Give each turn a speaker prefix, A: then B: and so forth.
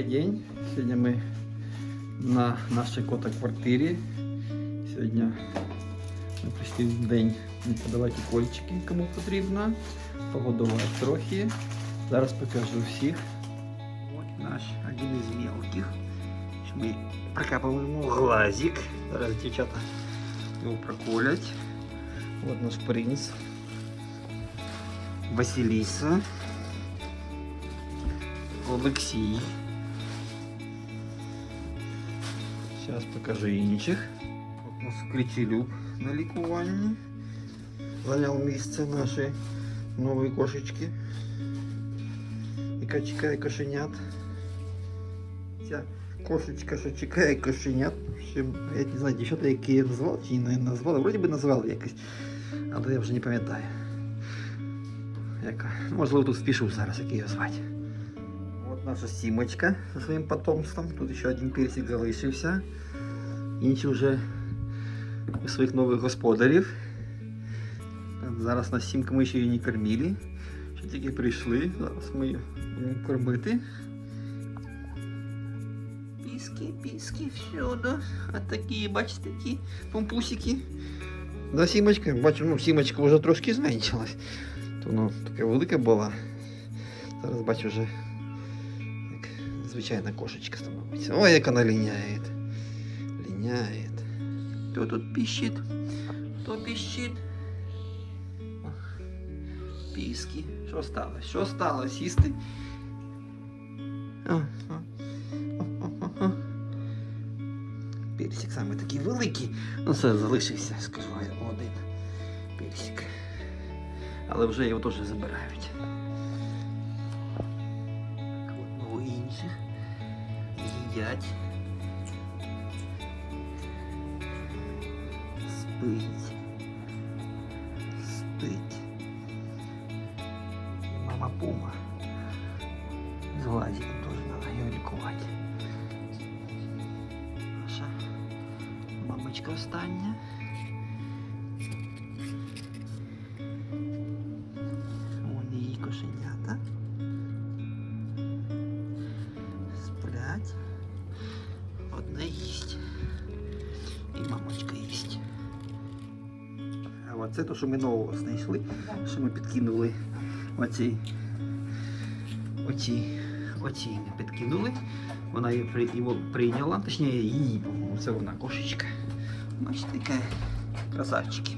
A: Добрый день. Сегодня мы на нашей кота-квартирі. Сьогодні ми прийшли в день подавати кольчики, кому потрібно. Погодувати трохи. Зараз покажу всіх.
B: Вот наш один из мелких. Сейчас мы прокапываем ему глазик.
A: Зараз дівчата його проколять.
B: Вот наш принц. Василиса. Олексій.
A: Зараз покажу інших.
B: От у нас Кричелюб на лікуванні. Зайняв місце нашої нової кошечки, яка чекає кошенят. Ця кошечка, що чекає кошенят. Ще, я не знаю, дівчата, які я назвали, чи не назвали. Вроді би назвали якось. Але я вже не пам'ятаю. Яка? Можливо, тут впишу зараз, як її звати. Наша сімочка зі своїм потомством. Тут ще один персик залишився. Інші вже у своїх нових господарів. Зараз нас сімка ми ще її не кормили. Ще тільки прийшли. Зараз ми її будемо кормити. Піски, піски, всюди. А такі, бачите, такі помпусики. Да, сімочка, бачу, ну, сімочка вже трошки зменшилась. То воно така велика була. Зараз бачу вже звичайна кошечка становиться. Ой, як вона ліняє. Ліняє. Кто тут пищит? Кто пищит? Піски. Що сталося? Що сталося? О. Персик саме такий великий. Ну це залишився, скажу один персик. Але вже його теж забирають. їдять. Спить. Спить. І мама пума. З глазиком теж треба його лікувати. Наша мамочка остання. І мамочка їсть. А це то, що ми нового знайшли, що ми підкинули оці. Оці. Оці ми підкинули. Вона його прийняла, точніше її, це вона кошечка. Бачите, яка красавчики.